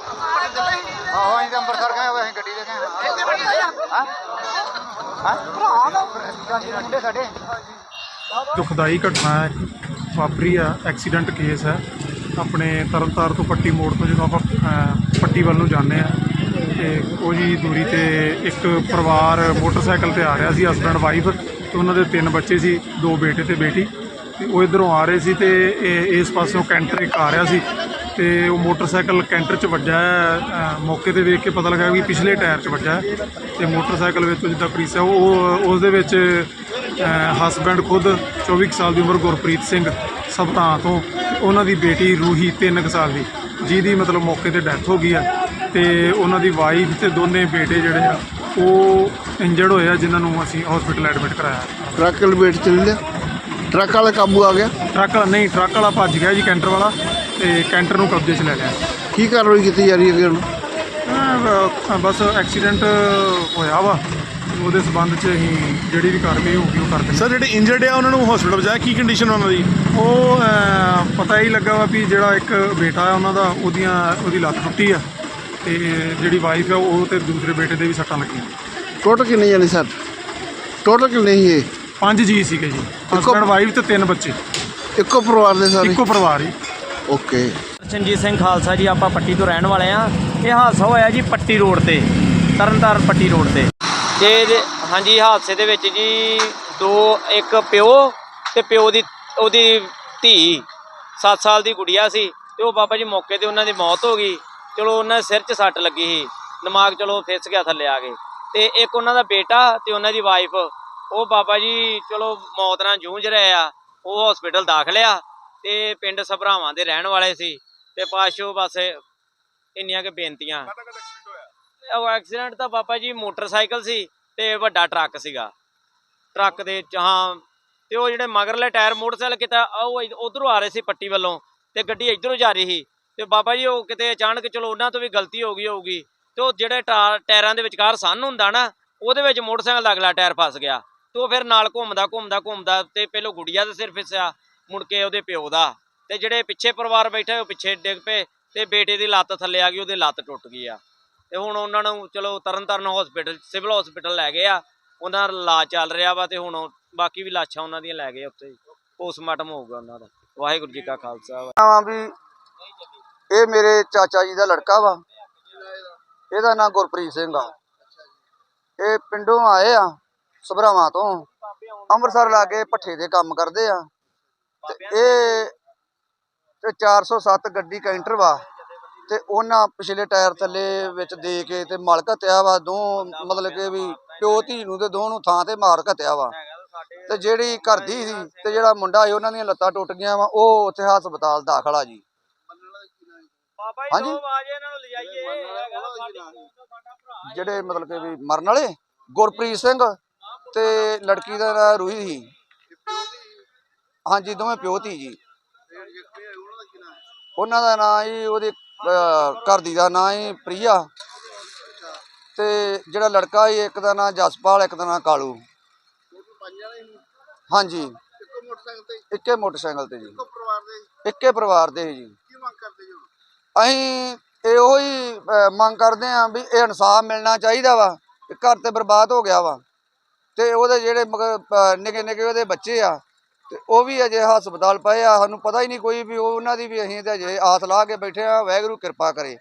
ਆਹੋ ਅਸੀਂ ਤਾਂ ਅੰਮ੍ਰਿਤਸਰ ਗਏ ਹੋਏ ਅਸੀਂ ਗੱਡੀ ਦੇ ਗਏ ਹਾਂ? ਹਾਂ? ਭਰਾ ਮੁੰਡੇ ਸਾਡੇ। ਦੁਖਦਾਈ ਘਟਨਾ ਹੈ ਵਾਪਰੀ ਆ ਐਕਸੀਡੈਂਟ ਕੇਸ ਹੈ। ਆਪਣੇ ਤਰਨਤਾਰ ਤੋਂ ਪੱਟੀ ਮੋੜ ਤੋਂ ਜਦੋਂ ਆਪਾਂ ਪੱਟੀ ਵੱਲ ਨੂੰ ਜਾਂਦੇ ਆ ਤੇ ਉਹ ਜੀ ਦੂਰੀ ਤੇ ਇੱਕ ਪਰਿਵਾਰ ਮੋਟਰਸਾਈਕਲ ਤੇ ਆ ਰਿਹਾ ਸੀ ਹਸਬੰਡ ਵਾਈਫ ਤੇ ਉਹਨਾਂ ਦੇ ਤਿੰਨ ਬੱਚੇ ਸੀ ਦੋ ਬੇਟੇ ਤੇ ਬੇਟੀ। ਤੇ ਉਹ ਇਧਰੋਂ ਆ ਰਹੇ ਸੀ ਤੇ ਇਹ- ਇਸ ਪਾਸਿਓਂ ਕੈਂਟਰ ਇੱਕ ਆ ਰਿਹਾ ਸੀ ਤੇ ਉਹ ਮੋਟਰਸਾਈਕਲ ਕੈਂਟਰ 'ਚ ਵੱਜਾ ਮੌਕੇ ਤੇ ਵੇਖ ਕੇ ਪਤਾ ਲੱਗਾ ਵੀ ਪਿਛਲੇ ਟਾਇਰ 'ਚ ਵੱਜਾ ਹੈ ਤੇ ਮੋਟਰਸਾਈਕਲ ਵਿੱਚ ਜਿੱਦਾਂ ਪ੍ਰੀਸ ਹੈ, ਉਹ ਉਸ ਦੇ ਵਿੱਚ ਹਸਬੈਂਡ ਖੁਦ 24 ਕੁ ਸਾਲ ਦੀ ਉਮਰ ਗੁਰਪ੍ਰੀਤ ਸਿੰਘ ਸਭਤਾਂ ਤੋਂ ਉਹਨਾਂ ਦੀ ਬੇਟੀ ਰੂਹੀ 3 ਕੁ ਸਾਲ ਦੀ, ਜਿਹਦੀ ਮਤਲਬ ਮੌਕੇ ਤੇ ਡੈਥ ਹੋ ਗਈ ਆ ਤੇ ਉਹਨਾਂ ਦੀ ਵਾਈਫ ਤੇ ਦੋਨੇ ਬੇਟੇ ਜਿਹੜੇ ਆ, ਉਹ ਇੰਜਰਡ ਹੋਏ ਆ, ਜਿਨ੍ਹਾਂ ਨੂੰ ਅਸੀਂ ਹਸਪੀਟਲ ਐਡਮਿਟ ਕਰਾਇਆ। ਟਰੱਕ ਲਪੇਟ ਚ ਲੈ ਟਰੱਕ ਵਾਲਾ ਕਾਬੂ ਆ ਗਿਆ? ਟਰੱਕ ਵਾਲਾ ਨਹੀਂ ਟਰੱਕ ਵਾਲਾ ਭੱਜ ਗਿਆ ਜੀ ਕੈਂਟਰ ਵਾਲਾ ਤੇ ਕੈਂਟਰ ਨੂੰ ਕਬਜ਼ੇ 'ਚ ਲੈ ਲਿਆ। ਕੀ ਕਾਰਵਾਈ ਕੀਤੀ ਜਾ ਰਹੀ ਹੈ ਅੱਗੇ ਹੁਣ? ਅਹ ਬਸ ਐਕਸੀਡੈਂਟ ਹੋਇਆ ਵਾ ਉਹਦੇ ਸਬੰਧ 'ਚ ਅਸੀਂ ਜਿਹੜੀ ਵੀ ਕਾਰਵਾਈ ਹੋਊਗੀ ਉਹ ਕਰ ਦਿੰਦੇ ਸਰ ਜਿਹੜੇ ਇੰਜਰਡ ਆ ਉਹਨਾਂ ਨੂੰ ਹਸਪੀਟਲ ਪਹੁੰਚਾਇਆ ਕੀ ਕੰਡੀਸ਼ਨ ਉਹਨਾਂ ਦੀ? ਉਹ ਅਹ, ਪਤਾ ਹੀ ਲੱਗਾ ਵਾ ਵੀ ਜਿਹੜਾ ਇੱਕ ਬੇਟਾ ਹੈ ਉਹਨਾਂ ਦਾ ਉਹਦੀਆਂ ਉਹਦੀ ਲੱਤ ਟੁੱਟੀ ਆ ਤੇ ਜਿਹੜੀ ਵਾਈਫ ਹੈ ਉਹ ਤੇ ਦੂਸਰੇ ਬੇਟੇ ਦੇ ਵੀ ਸੱਟਾਂ ਲੱਗੀਆਂ। ਟੋਟਲ ਕਿੰਨੇ ਜਾਣੇ ਸਰ ਟੋਟਲ ਕਿੰਨੇ ਸੀ ਇਹ? ਪੰਜ ਜੀ ਸੀਗੇ ਜੀ। ਹਸਬੰਡ ਵਾਈਫ ਤੇ ਤਿੰਨ ਬੱਚੇ। ਇੱਕੋ ਪਰਿਵਾਰ ਦੇ ਸਾਰੇ? ਇੱਕੋ ਪਰਿਵਾਰ ਹੀ। ਓਕੇ। ਚੰਜੀਤ ਸਿੰਘ ਖਾਲਸਾ ਜੀ ਆਪਾਂ ਪੱਟੀ ਤੋਂ ਰਹਿਣ ਵਾਲੇ ਆ ਇਹ ਹਾਦਸਾ ਹੋਇਆ ਜੀ ਪੱਟੀ ਰੋਡ ਤੇ ਤਰਨਤਾਰਨ ਪੱਟੀ ਰੋਡ ਤੇ। ਤੇ ਹਾਂਜੀ ਹਾਦਸੇ ਦੇ ਵਿੱਚ ਜੀ ਦੋ ਇੱਕ ਪਿਓ ਤੇ ਪਿਓ ਦੀ ਉਹਦੀ ਧੀ 7 ਸਾਲ ਦੀ ਗੁੜੀਆ ਸੀ। ਤੇ ਉਹ ਬਾਬਾ ਜੀ ਮੌਕੇ ਤੇ ਉਹਨਾਂ ਦੀ ਮੌਤ ਹੋ ਗਈ। ਚਲੋ ਉਹਨਾਂ ਦੇ ਸਿਰ 'ਚ ਸੱਟ ਲੱਗੀ ਸੀ। ਦਿਮਾਗ ਚਲੋ ਫਿਸ ਗਿਆ ਥੱਲੇ ਆ ਕੇ। ਤੇ ਇੱਕ ਉਹਨਾਂ ਦਾ ਬੇਟਾ ਤੇ ਉਹਨਾਂ ਦੀ ਵਾਈਫ ਉਹ ਬਾਬਾ ਜੀ ਚਲੋ ਮੌਤ ਨਾਲ ਜੂਝ ਰਹੇ ਆ। ਉਹ ਹਸਪੀਟਲ ਦਾਖਲ ਆ ਤੇ ਪਿੰਡ ਸਭਰਾਵਾਂ ਦੇ ਰਹਿਣ ਵਾਲੇ ਸੀ ਤੇ ਪਾਸ਼ੋ ਬਸ ਇੰਨੀਆਂ ਕਿ ਬੇਨਤੀਆਂ। ਉਹ ਐਕਸੀਡੈਂਟ ਤਾਂ ਬਾਬਾ ਜੀ ਮੋਟਰਸਾਈਕਲ ਸੀ ਤੇ ਵੱਡਾ ਟਰੱਕ ਸੀਗਾ। ਟਰੱਕ ਦੇ ਹਾਂ ਤੇ ਉਹ ਜਿਹੜੇ ਮਗਰਲੇ ਟਾਇਰ ਮੋਟਰਸਾਈਕਲ ਕਿਤਾ ਉਹ ਉਧਰੋਂ ਆ ਰਹੇ ਸੀ ਪੱਟੀ ਵੱਲੋਂ ਤੇ ਗੱਡੀ ਇਧਰੋਂ ਜਾ ਰਹੀ ਸੀ। ਤੇ ਬਾਬਾ ਜੀ ਉਹ ਕਿਤੇ ਅਚਾਨਕ ਚਲੋ ਉਹਨਾਂ ਤੋਂ ਵੀ ਗਲਤੀ ਹੋ ਗਈ ਹੋਊਗੀ ਤੇ ਉਹ ਜਿਹੜੇ ਟਾਇਰਾਂ ਦੇ ਵਿਚਕਾਰ ਸੰਨ ਹੁੰਦਾ ਨਾ ਉਹਦੇ ਵਿੱਚ ਮੋਟਰਸਾਈਕਲ ਦਾ ਅਗਲਾ ਟਾਇਰ ਫਸ ਗਿਆ। ਤੇ ਫਿਰ ਨਾਲ ਘੁੰਮਦਾ ਘੁੰਮਦਾ ਘੁੰਮਦਾ ਤੇ ਪਹਿਲੋਂ ਗੁੜੀਆ ਦਾ ਸਿਰ ਫਿਸਿਆ, ਮੁੜ ਕੇ ਉਹਦੇ ਪਿਓ ਦਾ। ਤੇ ਜਿਹੜੇ ਪਿੱਛੇ ਪਰਿਵਾਰ ਬੈਠੇ ਉਹ ਪਿੱਛੇ ਡਿੱਗ ਪਏ ਤੇ ਬੇਟੇ ਦੀ ਲੱਤ ਥੱਲੇ ਆ ਗਈ, ਉਹਦੀ ਲੱਤ ਟੁੱਟ ਗਈ ਆ। ਤੇ ਹੁਣ ਉਹਨਾਂ ਨੂੰ, ਚਲੋ ਤਰਨਤਾਰਨ ਹਸਪੀਟਲ ਸਿਵਲ ਹਸਪੀਟਲ ਲੈ ਗਏ ਆ। ਉਹਨਾਂ ਦਾ ਇਲਾਜ ਚੱਲ ਰਿਹਾ ਵਾ ਤੇ ਹੁਣ ਬਾਕੀ ਵੀ ਲਾਸ਼ਾਂ ਉਹਨਾਂ ਦੀਆਂ ਲੈ ਗਏ ਉੱਥੇ। ਪੋਸਟਮਾਰਟਮ ਹੋਊਗਾ ਉਹਨਾਂ ਦਾ। ਵਾਹਿਗੁਰੂ ਜੀ ਕਾ ਖਾਲਸਾ ਆ ਵੀ ਇਹ ਮੇਰੇ ਚਾਚਾ ਜੀ ਦਾ ਲੜਕਾ ਵਾ। ਇਹਦਾ ਨਾਂ ਗੁਰਪ੍ਰੀਤ ਸਿੰਘ ਆ। ਇਹ ਪਿੰਡੋਂ ਆਏ ਆ। ਸਭਰਾਵਾਂ ਤੋਂ। ਅੰਮ੍ਰਿਤਸਰ ਲਾਗੇ ਭੱਠੇ ਦੇ ਕੰਮ ਕਰਦੇ ਆ। ਤੇ ਇਹ ਤੇ 407 ਗੱਡੀ ਕੈਂਟਰ ਵਾ। ਤੇ ਉਹਨਾਂ ਪਿਛਲੇ ਟਾਇਰ ਥੱਲੇ ਵਿੱਚ ਦੇ ਕੇ ਤੇ ਮਲ ਘਤਿਆ ਵਾ ਦੋ ਮਤਲਬ ਕਿ ਵੀ ਪਿਓ ਧੀ ਨੂੰ ਤੇ ਦੋ ਨੂੰ ਥਾਂ ਤੇ ਮਾਰ ਘਤਿਆ ਵਾ। ਤੇ ਜਿਹੜੀ ਘਰ ਦੀ ਸੀ ਤੇ ਜਿਹੜਾ ਮੁੰਡਾ ਸੀ, ਉਹਨਾਂ ਦੀਆਂ ਲੱਤਾਂ ਟੁੱਟ ਗਈਆਂ ਵਾ, ਉਹ ਉੱਥੇ ਹਸਪਤਾਲ ਦਾਖਲ ਆ ਜੀ। ਹਾਂਜੀ? ਜਿਹੜੇ ਮਤਲਬ ਕਿ ਵੀ ਮਰਨ ਵਾਲੇ, ਗੁਰਪ੍ਰੀਤ ਸਿੰਘ ਤੇ ਲੜਕੀ ਦਾ ਨਾਂ ਰੂਹੀ ਸੀ। ਹਾਂਜੀ, ਦੋਵੇਂ ਪਿਓ ਧੀ ਜੀ। ਉਹਨਾਂ ਦਾ ਨਾਂ ਜੀ ਉਹਦੇ ਘਰ ਦੀ ਦਾ ਨਾਂ ਹੀ ਪ੍ਰਿਆ। ਤੇ ਜਿਹੜਾ ਲੜਕਾ ਸੀ, ਇੱਕ ਦਾ ਨਾਂ ਜਸਪਾਲ, ਇੱਕ ਦਾ ਨਾਂ ਕਾਲੂ। ਹਾਂਜੀ। ਇੱਕੇ ਮੋਟਰਸਾਈਕਲ ਤੇ ਜੀ। ਇੱਕੇ ਪਰਿਵਾਰ ਦੇ ਜੀ। ਅਸੀਂ ਇਹੋ ਹੀ ਮੰਗ ਕਰਦੇ ਆਂ ਵੀ ਇਹ ਇਨਸਾਫ ਮਿਲਣਾ ਚਾਹੀਦਾ ਵਾ ਘਰ ਤੇ ਬਰਬਾਦ ਹੋ ਗਿਆ ਵਾ। ਤੇ ਉਹਦੇ ਜਿਹੜੇ ਮਗਰ ਨਿੱਕੇ ਨਿੱਕੇ ਉਹਦੇ ਬੱਚੇ ਆ, ਤੇ ਉਹ ਵੀ ਅਜੇ ਹਸਪਤਾਲ ਪਏ ਆ। ਸਾਨੂੰ ਪਤਾ ਹੀ ਨਹੀਂ ਕੋਈ ਵੀ, ਉਹ ਉਹਨਾਂ ਦੀ ਵੀ ਅਸੀਂ ਤੇ ਅਜੇ ਆਸ ਲਾ ਕੇ ਬੈਠੇ ਆ। ਵਾਹਿਗੁਰੂ ਕਿਰਪਾ ਕਰੇ।